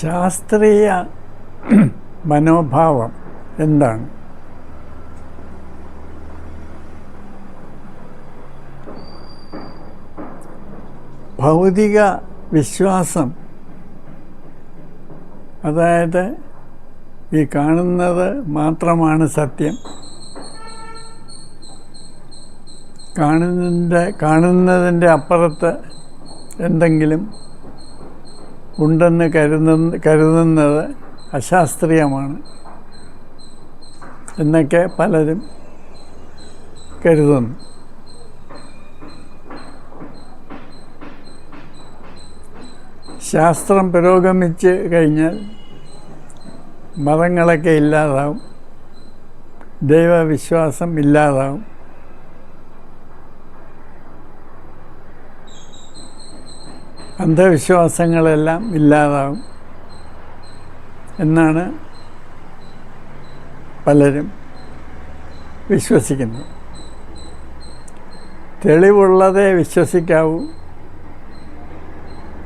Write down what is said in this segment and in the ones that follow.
ശാസ്ത്രീയ മനോഭാവം എന്താണ്? ഭൗതിക വിശ്വാസം. അതായത് ഈ കാണുന്നത് മാത്രമാണ് സത്യം. കാണുന്നതിന്റെ കാണുന്നതിന്റെ അപ്പുറത്ത് എന്തെങ്കിലും ഉണ്ടെന്ന് കരുതുന്ന കരുതുന്നത് അശാസ്ത്രീയമാണ് എന്നൊക്കെ പലരും കരുതുന്നു. ശാസ്ത്രം പുരോഗമിച്ച് കഴിഞ്ഞാൽ മതങ്ങളൊക്കെ ഇല്ലാതാവും. ദൈവവിശ്വാസം ഇല്ലാതാവും. അന്ധവിശ്വാസങ്ങളെല്ലാം ഇല്ലാതാവും എന്നാണ് പലരും വിശ്വസിക്കുന്നത്. തെളിവുള്ളതേ വിശ്വസിക്കാവൂ.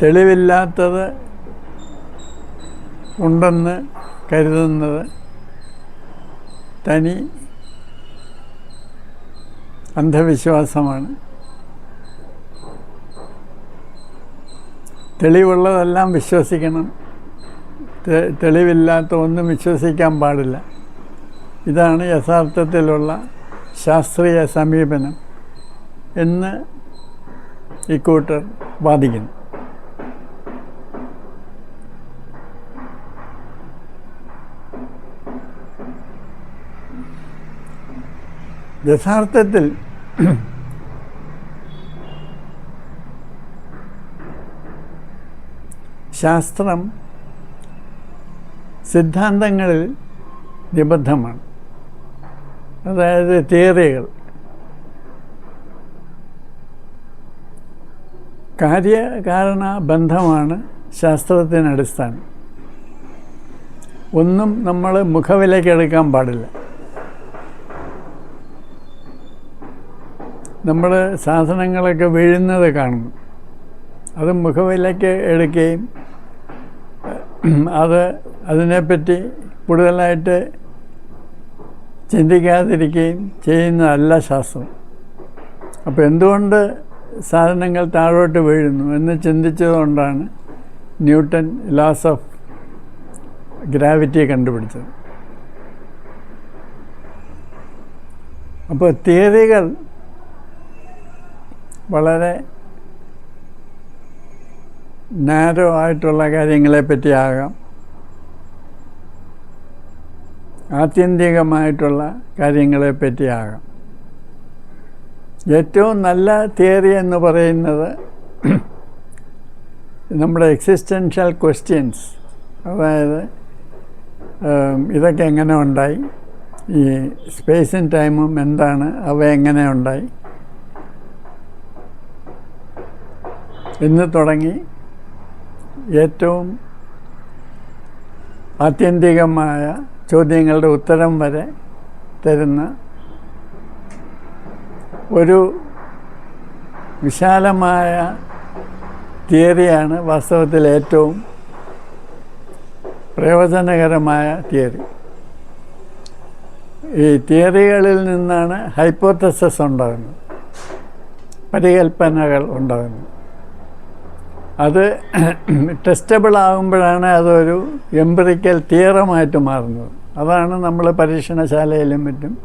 തെളിവില്ലാത്തത് ഉണ്ടെന്ന് കരുതുന്നത് തനി അന്ധവിശ്വാസമാണ്. തെളിവുള്ളതെല്ലാം വിശ്വസിക്കണം. തെളിവില്ലാത്ത ഒന്നും വിശ്വസിക്കാൻ പാടില്ല. ഇതാണ് യഥാർത്ഥത്തിലുള്ള ശാസ്ത്രീയ സമീപനം എന്ന് ഇക്കൂട്ടർ വാദിക്കുന്നു. യഥാർത്ഥത്തിൽ ശാസ്ത്രം സിദ്ധാന്തങ്ങളിൽ നിബദ്ധമാണ്. അതായത് തിയറികൾ. കാര്യകാരണ ബന്ധമാണ് ശാസ്ത്രത്തിന് അടിസ്ഥാനം. ഒന്നും നമ്മൾ മുഖവിലേക്ക് എടുക്കാൻ പാടില്ല. നമ്മൾ സാധനങ്ങളൊക്കെ വീഴുന്നത് കാണുന്നു. അത് മുഖവിലയ്ക്ക് എടുക്കുകയും അത് അതിനെപ്പറ്റി കൂടുതലായിട്ട് ചിന്തിക്കാതിരിക്കുകയും ചെയ്യുന്നതല്ല ശാസ്ത്രം. അപ്പോൾ എന്തുകൊണ്ട് സാധനങ്ങൾ താഴോട്ട് വീഴുന്നു എന്ന് ചിന്തിച്ചതുകൊണ്ടാണ് ന്യൂട്ടൺ ലാസ് ഓഫ് ഗ്രാവിറ്റിയെ കണ്ടുപിടിച്ചത്. അപ്പോൾ തിയറികൾ വളരെ നാരോ ആയിട്ടുള്ള കാര്യങ്ങളെ പറ്റിയാകാം ആത്യന്തികമായിട്ടുള്ള കാര്യങ്ങളെ പറ്റിയാകാം ഏറ്റവും നല്ല തിയറി എന്ന് പറയുന്നത് നമ്മുടെ എക്സിസ്റ്റൻഷ്യൽ ക്വസ്റ്റ്യൻസ് അതായത് ഇതൊക്കെ എങ്ങനെ ഉണ്ടായി? ഈ സ്പേസും ടൈമും എന്താണ്? അവ എങ്ങനെ ഉണ്ടായി? എന്ന് തുടങ്ങി. ഏറ്റവും ആത്യന്തികമായ ചോദ്യങ്ങളുടെ ഉത്തരം വരെ തരുന്ന ഒരു വിശാലമായ തിയറിയാണ് വാസ്തവത്തിൽ ഏറ്റവും പ്രയോജനകരമായ തിയറി. ഈ തിയറികളിൽ നിന്നാണ് ഹൈപ്പോത്തസസ് ഉണ്ടാകുന്നത് പരികൽപ്പനകൾ ഉണ്ടാകുന്നത്. അത് ടെസ്റ്റബിൾ ആകുമ്പോഴാണ് അതൊരു എംപിറിക്കൽ തിയറമായിട്ട് മാറുന്നത്. അതാണ് നമ്മൾ പരീക്ഷണശാലയിലും മറ്റും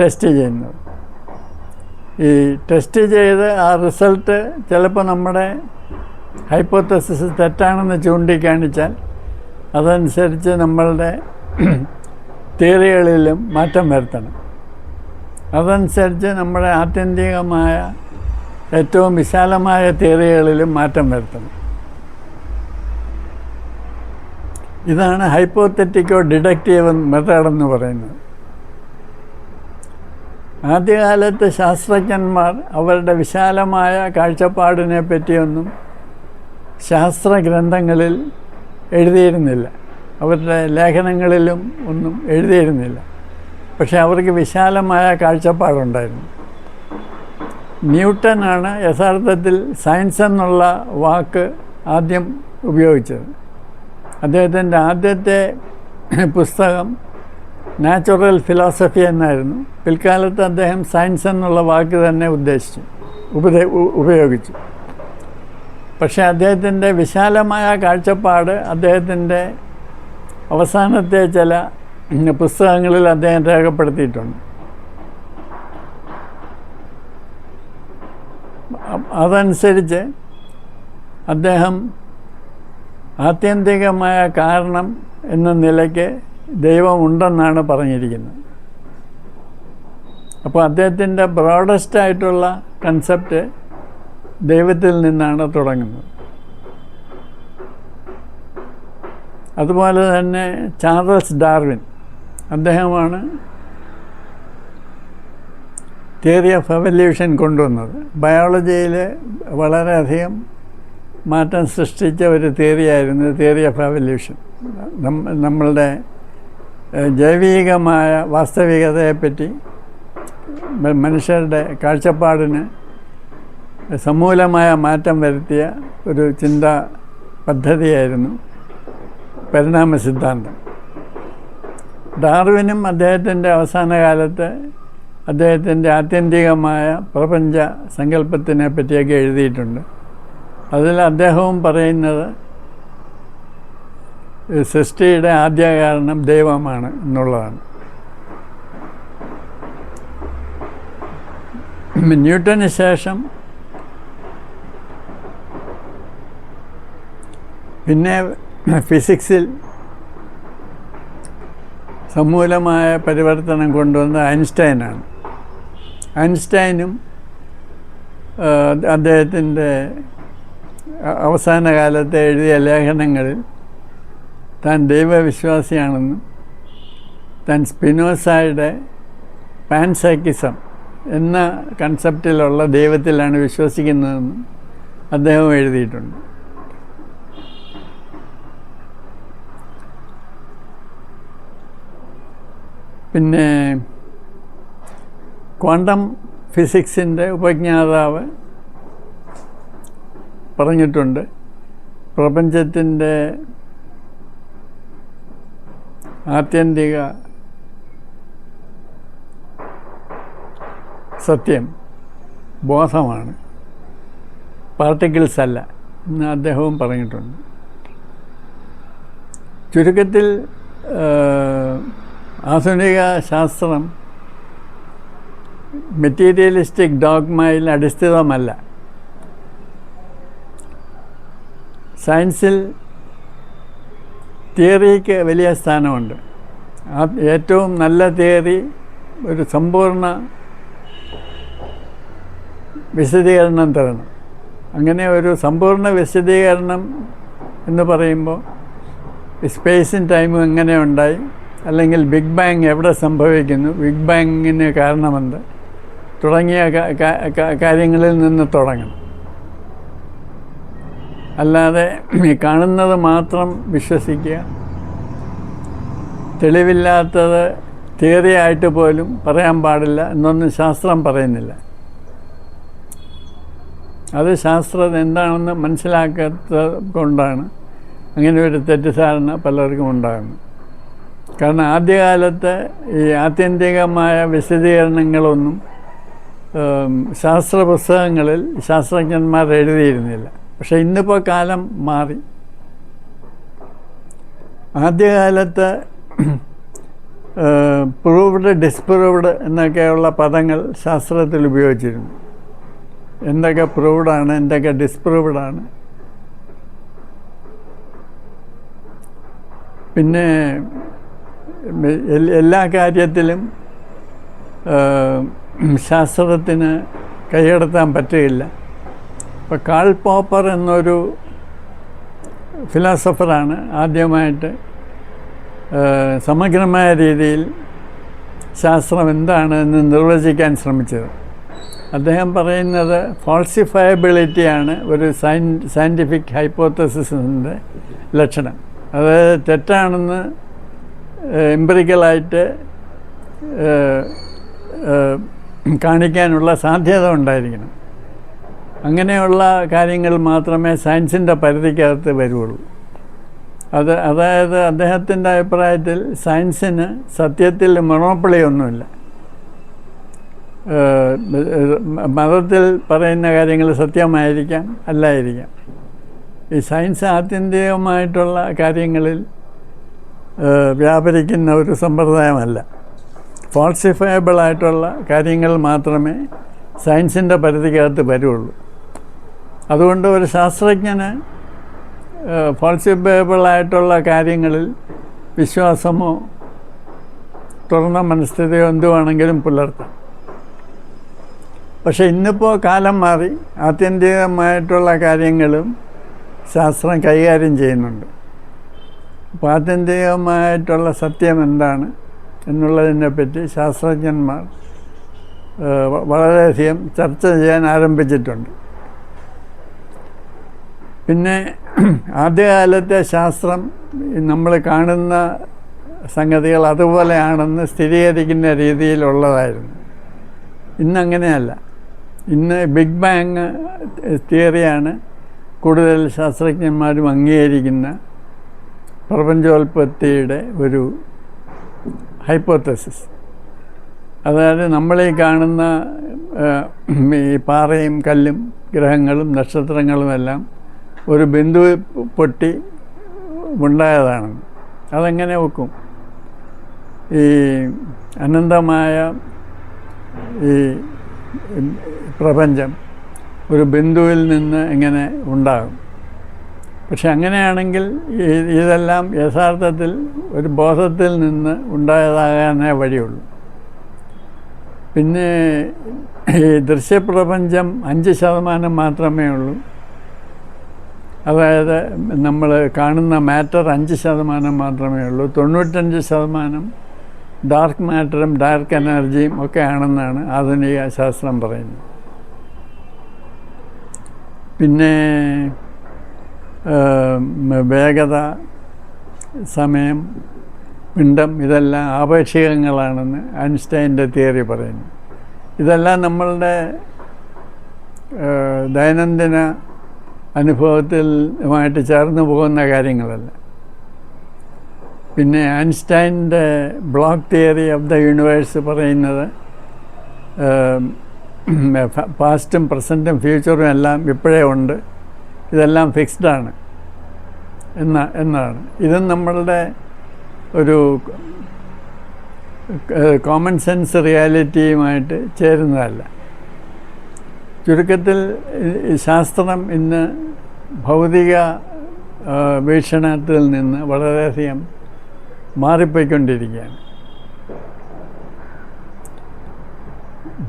ടെസ്റ്റ് ചെയ്യുന്നത്. ഈ ടെസ്റ്റ് ചെയ്ത് ആ റിസൾട്ട് ചിലപ്പോൾ നമ്മുടെ ഹൈപ്പോത്തസിസ് തെറ്റാണെന്ന് ചൂണ്ടിക്കാണിച്ചാൽ അതനുസരിച്ച് നമ്മളുടെ തിയറികളിലും മാറ്റം വരുത്തണം. അതനുസരിച്ച് നമ്മുടെ ആത്യന്തികമായ ഏറ്റവും വിശാലമായ തിയറികളിലും മാറ്റം വരുത്തണം. ഇതാണ് ഹൈപ്പോത്തറ്റിക്കോ ഡിഡക്റ്റീവ് മെത്തേഡ് എന്ന് പറയുന്നത്. ആദ്യകാലത്ത് ശാസ്ത്രജ്ഞന്മാർ അവരുടെ വിശാലമായ കാഴ്ചപ്പാടിനെ പറ്റിയൊന്നും ശാസ്ത്രഗ്രന്ഥങ്ങളിൽ എഴുതിയിരുന്നില്ല. അവരുടെ ലേഖനങ്ങളിലും ഒന്നും എഴുതിയിരുന്നില്ല. പക്ഷെ അവർക്ക് വിശാലമായ കാഴ്ചപ്പാടുണ്ടായിരുന്നു. ന്യൂട്ടനാണ് യഥാർത്ഥത്തിൽ സയൻസ് എന്നുള്ള വാക്ക് ആദ്യം ഉപയോഗിച്ചത്. അദ്ദേഹത്തിന്റെ ആദ്യത്തെ പുസ്തകം നാച്ചുറൽ ഫിലോസഫി എന്നായിരുന്നു. പിൽക്കാലത്ത് അദ്ദേഹം സയൻസ് എന്നുള്ള വാക്ക് തന്നെ ഉദ്ദേശിച്ചു ഉപദേ ഉപയോഗിച്ചു. പക്ഷേ അദ്ദേഹത്തിന്റെ വിശാലമായ കാഴ്ചപ്പാട് അദ്ദേഹത്തിന്റെ അവസാനത്തെ ചില പുസ്തകങ്ങളിൽ അദ്ദേഹം രേഖപ്പെടുത്തിയിട്ടുണ്ട്. അതനുസരിച്ച് അദ്ദേഹം ആത്യന്തികമായ കാരണം എന്ന നിലയ്ക്ക് ദൈവമുണ്ടെന്നാണ് പറഞ്ഞിരിക്കുന്നത്. അപ്പോൾ അദ്ദേഹത്തിന്റെ ബ്രോഡസ്റ്റ് ആയിട്ടുള്ള കൺസെപ്റ്റ് ദൈവത്തിൽ നിന്നാണ് തുടങ്ങുന്നത്. അതുപോലെ തന്നെ ചാർലസ് ഡാർവിൻ അദ്ദേഹമാണ് തിയറി ഓഫ് എവല്യൂഷൻ കൊണ്ടുവന്നത്. ബയോളജിയിൽ വളരെയധികം മാറ്റം സൃഷ്ടിച്ച ഒരു തിയറിയായിരുന്നു തിയറി ഓഫ് എവല്യൂഷൻ നമ്മളുടെ ജൈവികമായ വാസ്തവികതയെപ്പറ്റി മനുഷ്യരുടെ കാഴ്ചപ്പാടിന് സമൂലമായ മാറ്റം വരുത്തിയ ഒരു ചിന്താ പദ്ധതിയായിരുന്നു പരിണാമ സിദ്ധാന്തം. ഡാർവിനും അദ്ദേഹത്തിന്റെ അവസാന കാലത്ത് അദ്ദേഹത്തിന്റെ ആത്യന്തികമായ പ്രപഞ്ച സങ്കല്പത്തിനെ പറ്റിയൊക്കെ എഴുതിയിട്ടുണ്ട്. അതിൽ അദ്ദേഹവും പറയുന്നത് സൃഷ്ടിയുടെ ആദ്യ കാരണം ദൈവമാണ് എന്നുള്ളതാണ്. ന്യൂട്ടന് ശേഷം പിന്നെ ഫിസിക്സിൽ സമൂലമായ പരിവർത്തനം കൊണ്ടുവന്ന ഐൻസ്റ്റൈനാണ്. ഐൻസ്റ്റൈനും അദ്ദേഹത്തിന്റെ അവസാന കാലത്തെ എഴുതിയ ലേഖനങ്ങളിൽ താൻ ദൈവവിശ്വാസിയാണെന്നും താൻ സ്പിനോസായുടെ പാൻസൈക്കിസം എന്ന കൺസെപ്റ്റിലുള്ള ദൈവത്തിലാണ് വിശ്വസിക്കുന്നതെന്നും അദ്ദേഹം എഴുതിയിട്ടുണ്ട്. പിന്നെ ക്വാണ്ടം ഫിസിക്സിന്റെ ഉപജ്ഞാതാവ് പറഞ്ഞിട്ടുണ്ട്. പ്രപഞ്ചത്തിന്റെ ആത്യന്തിക സത്യം ബോധമാണ്. പാർട്ടിക്കിൾസ് അല്ല എന്ന് അദ്ദേഹവും പറഞ്ഞിട്ടുണ്ട്. ചുരുക്കത്തിൽ ആധുനിക ശാസ്ത്രം മെറ്റീരിയലിസ്റ്റിക് ഡോഗ്മയിൽ അടിസ്ഥിതമല്ല സയൻസിൽ തിയറിക്ക് വലിയ സ്ഥാനമുണ്ട്. ആ ഏറ്റവും നല്ല തിയറി ഒരു സമ്പൂർണ വിശദീകരണം തരണം അങ്ങനെ ഒരു സമ്പൂർണ വിശദീകരണം എന്ന് പറയുമ്പോൾ സ്പേസും ടൈമും എങ്ങനെ ഉണ്ടായി അല്ലെങ്കിൽ ബിഗ് ബാങ് എവിടെ സംഭവിക്കുന്നു? ബിഗ് ബാങ്ങിന് കാരണമെന്ത്? തുടങ്ങിയ കാര്യങ്ങളിൽ നിന്ന് തുടങ്ങണം. അല്ലാതെ കാണുന്നത് മാത്രം വിശ്വസിക്കുക തെളിവില്ലാത്തത് തിയറിയായിട്ട് പോലും പറയാൻ പാടില്ല എന്നൊന്നും ശാസ്ത്രം പറയുന്നില്ല. അത് ശാസ്ത്രം എന്താണെന്ന് മനസ്സിലാക്കാത്തത് കൊണ്ടാണ് അങ്ങനെ ഒരു തെറ്റിദ്ധാരണ പലർക്കും ഉണ്ടാകുന്നത്. കാരണം ആദ്യകാലത്ത് ഈ ആത്യന്തികമായ വിശദീകരണങ്ങളൊന്നും ശാസ്ത്ര പുസ്തകങ്ങളിൽ ശാസ്ത്രജ്ഞന്മാർ എഴുതിയിരുന്നില്ല. പക്ഷെ ഇന്നിപ്പോൾ കാലം മാറി. ആദ്യകാലത്ത് പ്രൂവ്ഡ് ഡിസ്പ്രൂവ്ഡ് എന്നൊക്കെയുള്ള പദങ്ങൾ ശാസ്ത്രത്തിൽ ഉപയോഗിച്ചിരുന്നു. എന്തൊക്കെ പ്രൂവ്ഡാണ് എന്തൊക്കെ ഡിസ്പ്രൂവ്ഡാണ്. പിന്നെ എല്ലാ കാര്യത്തിലും ശാസ്ത്രത്തിന് കൈയടത്താൻ പറ്റുകയില്ല. ഇപ്പോൾ കാൾ പോപ്പർ എന്നൊരു ഫിലോസഫറാണ് ആദ്യമായിട്ട് സമഗ്രമായ രീതിയിൽ ശാസ്ത്രം എന്താണ് എന്ന് നിർവചിക്കാൻ ശ്രമിച്ചത്. അദ്ദേഹം പറയുന്നത് ഫാൾസിഫയബിലിറ്റിയാണ് ഒരു സയൻ സയന്റിഫിക് ഹൈപ്പോത്തസിസിന്റെ ലക്ഷണം. അതായത് തെറ്റാണെന്ന് എംപിറിക്കലായിട്ട് കാണിക്കാനുള്ള സാധ്യത ഉണ്ടായിരിക്കണം. അങ്ങനെയുള്ള കാര്യങ്ങൾ മാത്രമേ സയൻസിന്റെ പരിധിക്കകത്ത് വരുള്ളൂ അത് അതായത് അദ്ദേഹത്തിന്റെ അഭിപ്രായത്തിൽ സയൻസിന് സത്യത്തിൽ മൊണോപ്പിളിയൊന്നുമില്ല. മതത്തിൽ പറയുന്ന കാര്യങ്ങൾ സത്യമായിരിക്കാം അല്ലായിരിക്കാം. ഈ സയൻസ് ആത്യന്തികമായിട്ടുള്ള കാര്യങ്ങളിൽ വ്യാപരിക്കുന്ന ഒരു സമ്പ്രദായമല്ല. ഫോൾസിഫയബിളായിട്ടുള്ള കാര്യങ്ങൾ മാത്രമേ സയൻസിന്റെ പരിധിക്കകത്ത് വരുള്ളൂ. അതുകൊണ്ട് ഒരു ശാസ്ത്രജ്ഞന് ഫോൾസിഫയബിളായിട്ടുള്ള കാര്യങ്ങളിൽ വിശ്വാസമോ തുറന്ന മനസ്ഥിതിയോ എന്തുവാണെങ്കിലും പുലർത്താം. പക്ഷേ ഇന്നിപ്പോൾ കാലം മാറി ആത്യന്തികമായിട്ടുള്ള കാര്യങ്ങളും ശാസ്ത്രം കൈകാര്യം ചെയ്യുന്നുണ്ട്. അപ്പോൾ ആത്യന്തികമായിട്ടുള്ള സത്യം എന്താണ് എന്നുള്ളതിനെപ്പറ്റി ശാസ്ത്രജ്ഞന്മാർ വളരെയധികം ചർച്ച ചെയ്യാൻ ആരംഭിച്ചിട്ടുണ്ട്. പിന്നെ ആദ്യകാലത്തെ ശാസ്ത്രം നമ്മൾ കാണുന്ന സംഗതികൾ അതുപോലെയാണെന്ന് സ്ഥിരീകരിക്കുന്ന രീതിയിലുള്ളതായിരുന്നു. ഇന്നങ്ങനെയല്ല. ഇന്ന് ബിഗ് ബാങ് തിയറിയാണ് കൂടുതൽ ശാസ്ത്രജ്ഞന്മാരും അംഗീകരിക്കുന്ന പ്രപഞ്ചോൽപത്തിയുടെ ഒരു ഹൈപ്പോത്തസിസ് അതായത് നമ്മളീ കാണുന്ന ഈ പാറയും കല്ലും ഗ്രഹങ്ങളും നക്ഷത്രങ്ങളുമെല്ലാം ഒരു ബിന്ദു പൊട്ടി ഉണ്ടായതാണെന്ന് അതെങ്ങനെ വെക്കും? ഈ അനന്തമായ ഈ പ്രപഞ്ചം ഒരു ബിന്ദുവിൽ നിന്ന് എങ്ങനെ ഉണ്ടാകും. പക്ഷെ അങ്ങനെയാണെങ്കിൽ ഇതെല്ലാം യഥാർത്ഥത്തിൽ ഒരു ബോധത്തിൽ നിന്ന് ഉണ്ടായതാകാനേ വഴിയുള്ളൂ. പിന്നെ ഈ ദൃശ്യപ്രപഞ്ചം അഞ്ച് ശതമാനം മാത്രമേ ഉള്ളൂ. അതായത് നമ്മൾ കാണുന്ന മാറ്റർ അഞ്ച് ശതമാനം മാത്രമേ ഉള്ളൂ. തൊണ്ണൂറ്റഞ്ച് ശതമാനം ഡാർക്ക് മാറ്ററും ഡാർക്ക് എനർജിയും ഒക്കെ ആണെന്നാണ് ആധുനിക ശാസ്ത്രം പറയുന്നത്. പിന്നെ വേഗത സമയം പിണ്ടം ഇതെല്ലാം ആപേക്ഷികങ്ങളാണെന്ന് ഐൻസ്റ്റൈന്റെ തിയറി പറയുന്നു. ഇതെല്ലാം നമ്മളുടെ ദൈനംദിന അനുഭവത്തിലുമായിട്ട് ചേർന്ന് പോകുന്ന കാര്യങ്ങളല്ല. പിന്നെ ഐൻസ്റ്റൈന്റെ block theory of the universe പറയുന്നത് പാസ്റ്റും പ്രസന്റും ഫ്യൂച്ചറും എല്ലാം ഇപ്പോഴേ ഉണ്ട്. ഇതെല്ലാം ഫിക്സ്ഡാണ് എന്ന എന്നാണ്. ഇത് നമ്മളുടെ ഒരു കോമൺ സെൻസ് റിയാലിറ്റിയുമായിട്ട് ചേരുന്നതല്ല. ചുരുക്കത്തിൽ ശാസ്ത്രം ഇന്ന് ഭൗതിക വീക്ഷണത്തിൽ നിന്ന് വളരെയധികം മാറിപ്പോയിക്കൊണ്ടിരിക്കുകയാണ്.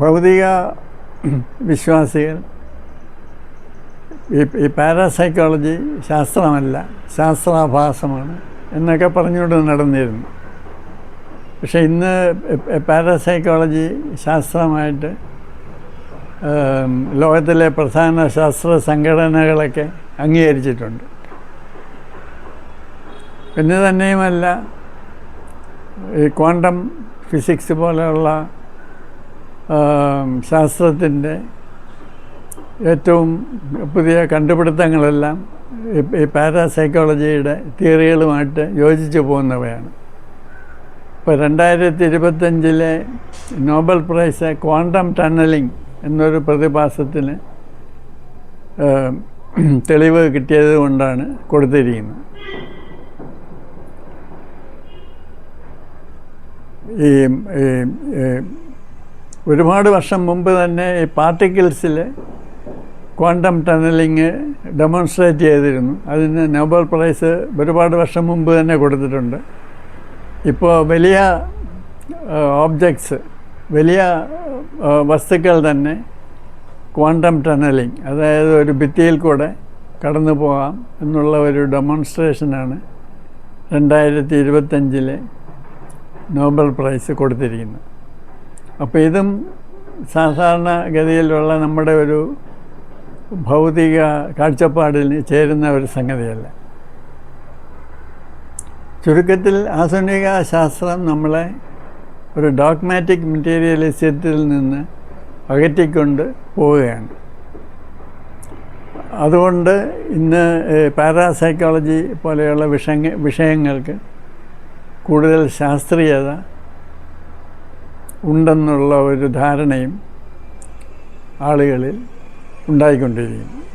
ഭൗതിക വിശ്വാസികൾ ഈ ഈ പാരാസൈക്കോളജി ശാസ്ത്രമല്ല ശാസ്ത്രാഭാസമാണ് എന്നൊക്കെ പറഞ്ഞുകൊണ്ട് നടന്നിരുന്നു. പക്ഷേ ഇന്ന് പാരാസൈക്കോളജി ശാസ്ത്രമായിട്ട് ലോകത്തിലെ പ്രധാന ശാസ്ത്ര സംഘടനകളൊക്കെ അംഗീകരിച്ചിട്ടുണ്ട്. പിന്നെ തന്നെയുമല്ല ഈ ക്വാണ്ടം ഫിസിക്സ് പോലെയുള്ള ശാസ്ത്രത്തിന്റെ ഏറ്റവും പുതിയ കണ്ടുപിടുത്തങ്ങളെല്ലാം ഈ- പാരാസൈക്കോളജിയുടെ തിയറികളുമായിട്ട് യോജിച്ചു പോകുന്നവയാണ്. ഇപ്പോൾ രണ്ടായിരത്തി ഇരുപത്തഞ്ചിലെ നോബൽ പ്രൈസ് ക്വാണ്ടം ടണലിംഗ് എന്നൊരു പ്രതിഭാസത്തിന് തെളിവ് കിട്ടിയത് കൊണ്ടാണ് കൊടുത്തിരിക്കുന്നത്. ഈ, ഒരുപാട് വർഷം മുമ്പ് തന്നെ ഈ പാർട്ടിക്കിൾസിൽ ക്വാണ്ടം ടണലിങ് ഡെമോൺസ്ട്രേറ്റ് ചെയ്തിരുന്നു. അതിന് നോബൽ പ്രൈസ് ഒരുപാട് വർഷം മുമ്പ് തന്നെ കൊടുത്തിട്ടുണ്ട്. ഇപ്പോൾ വലിയ ഓബ്ജക്ട്സ് വലിയ വസ്തുക്കൾ തന്നെ ക്വാണ്ടം ടണലിങ് അതായത് ഒരു ഭിത്തിയിൽ കൂടെ കടന്നു പോകാം എന്നുള്ള ഒരു ഡെമോൺസ്ട്രേഷനാണ് രണ്ടായിരത്തി ഇരുപത്തഞ്ചിലെ നോബൽ പ്രൈസ് കൊടുത്തിരിക്കുന്നത്. അപ്പോൾ ഇതും സാധാരണഗതിയിലുള്ള നമ്മുടെ ഒരു ഭൗതിക കാഴ്ചപ്പാടിന് ചേരുന്ന ഒരു സംഗതിയല്ല. ചുരുക്കത്തിൽ ആധുനിക ശാസ്ത്രം നമ്മളെ ഒരു ഡോഗ്മാറ്റിക് മെറ്റീരിയലിസത്തിൽ നിന്ന് അകറ്റിക്കൊണ്ട് പോവുകയാണ്. അതുകൊണ്ട് ഇന്ന് പാരാസൈക്കോളജി പോലെയുള്ള വിഷയ വിഷയങ്ങൾക്ക് കൂടുതൽ ശാസ്ത്രീയത ഉണ്ടെന്നുള്ള ഒരു ധാരണയും ആളുകളിൽ ഉണ്ടായിക്കൊണ്ടിരിക്കുന്നു.